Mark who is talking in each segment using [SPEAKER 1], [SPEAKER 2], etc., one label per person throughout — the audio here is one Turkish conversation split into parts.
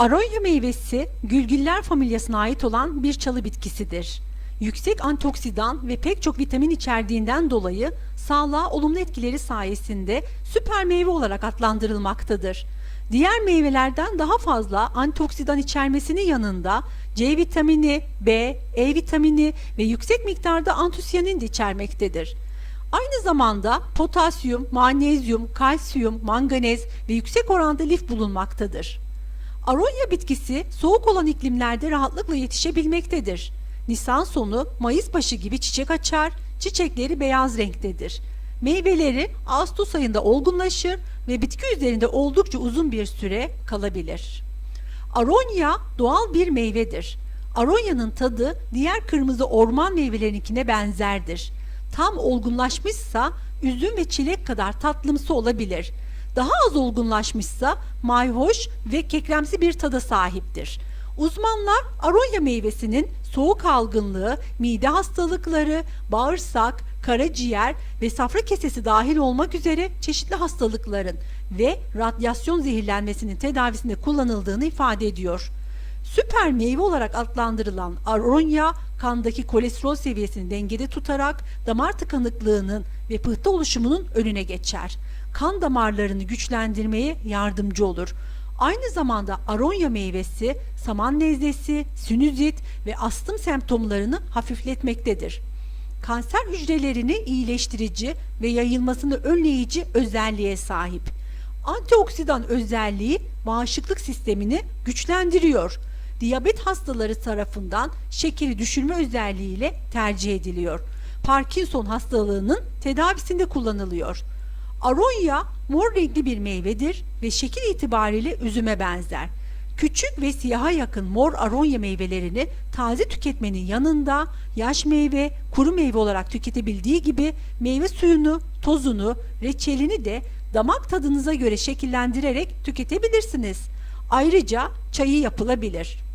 [SPEAKER 1] Aronya meyvesi gülgüller familyasına ait olan bir çalı bitkisidir. Yüksek antioksidan ve pek çok vitamin içerdiğinden dolayı sağlığa olumlu etkileri sayesinde süper meyve olarak adlandırılmaktadır. Diğer meyvelerden daha fazla antioksidan içermesinin yanında C vitamini, B, E vitamini ve yüksek miktarda antosiyanin de içermektedir. Aynı zamanda potasyum, magnezyum, kalsiyum, manganez ve yüksek oranda lif bulunmaktadır. Aronya bitkisi soğuk olan iklimlerde rahatlıkla yetişebilmektedir. Nisan sonu Mayıs başı gibi çiçek açar, çiçekleri beyaz renktedir. Meyveleri Ağustos ayında olgunlaşır ve bitki üzerinde oldukça uzun bir süre kalabilir. Aronya doğal bir meyvedir. Aronya'nın tadı diğer kırmızı orman meyvelerinkine benzerdir. Tam olgunlaşmışsa üzüm ve çilek kadar tatlımsı olabilir. Daha az olgunlaşmışsa mayhoş ve kekremsi bir tada sahiptir. Uzmanlar aronya meyvesinin soğuk algınlığı, mide hastalıkları, bağırsak, karaciğer ve safra kesesi dahil olmak üzere çeşitli hastalıkların ve radyasyon zehirlenmesinin tedavisinde kullanıldığını ifade ediyor. Süper meyve olarak adlandırılan aronya kandaki kolesterol seviyesini dengede tutarak damar tıkanıklığının ve pıhtı oluşumunun önüne geçer. Kan damarlarını güçlendirmeye yardımcı olur. Aynı zamanda aronya meyvesi saman nezlesi, sinüzit ve astım semptomlarını hafifletmektedir. Kanser hücrelerini iyileştirici ve yayılmasını önleyici özelliğe sahip. Antioksidan özelliği bağışıklık sistemini güçlendiriyor. Diyabet hastaları tarafından şekeri düşürme özelliğiyle tercih ediliyor. Parkinson hastalığının tedavisinde kullanılıyor. Aronya mor renkli bir meyvedir ve şekil itibariyle üzüme benzer. Küçük ve siyaha yakın mor aronya meyvelerini taze tüketmenin yanında yaş meyve, kuru meyve olarak tüketebildiği gibi meyve suyunu, tozunu, reçelini de damak tadınıza göre şekillendirerek tüketebilirsiniz. Ayrıca çayı yapılabilir.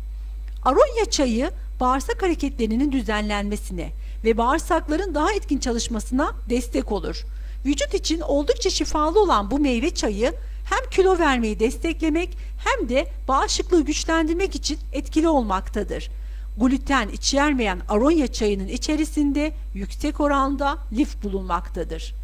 [SPEAKER 1] Aronya çayı bağırsak hareketlerinin düzenlenmesine ve bağırsakların daha etkin çalışmasına destek olur. Vücut için oldukça şifalı olan bu meyve çayı hem kilo vermeyi desteklemek hem de bağışıklığı güçlendirmek için etkili olmaktadır. Gluten içermeyen aronya çayının içerisinde yüksek oranda lif bulunmaktadır.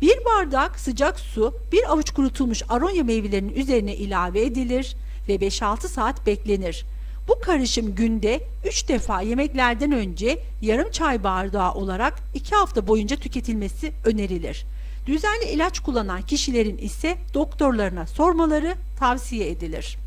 [SPEAKER 1] Bir bardak sıcak su bir avuç kurutulmuş aronya meyvelerinin üzerine ilave edilir ve 5-6 saat beklenir. Bu karışım günde 3 defa yemeklerden önce yarım çay bardağı olarak 2 hafta boyunca tüketilmesi önerilir. Düzenli ilaç kullanan kişilerin ise doktorlarına sormaları tavsiye edilir.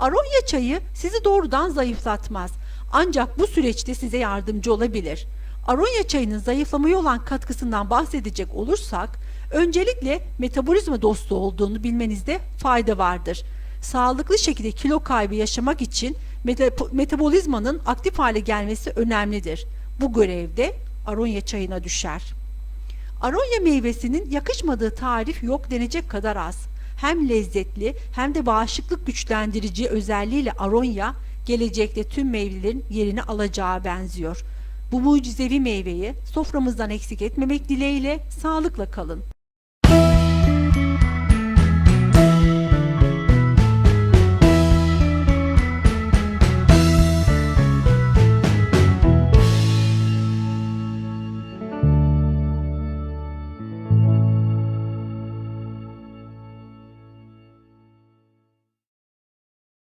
[SPEAKER 1] Aronya çayı sizi doğrudan zayıflatmaz. Ancak bu süreçte size yardımcı olabilir. Aronya çayının zayıflamaya olan katkısından bahsedecek olursak, öncelikle metabolizma dostu olduğunu bilmenizde fayda vardır. Sağlıklı şekilde kilo kaybı yaşamak için meta- metabolizmanın aktif hale gelmesi önemlidir. Bu görevde aronya çayına düşer. Aronya meyvesinin yakışmadığı tarif yok denecek kadar az. Hem lezzetli hem de bağışıklık güçlendirici özelliğiyle aronya gelecekte tüm meyvelerin yerini alacağı benziyor. Bu mucizevi meyveyi soframızdan eksik etmemek dileğiyle sağlıkla kalın.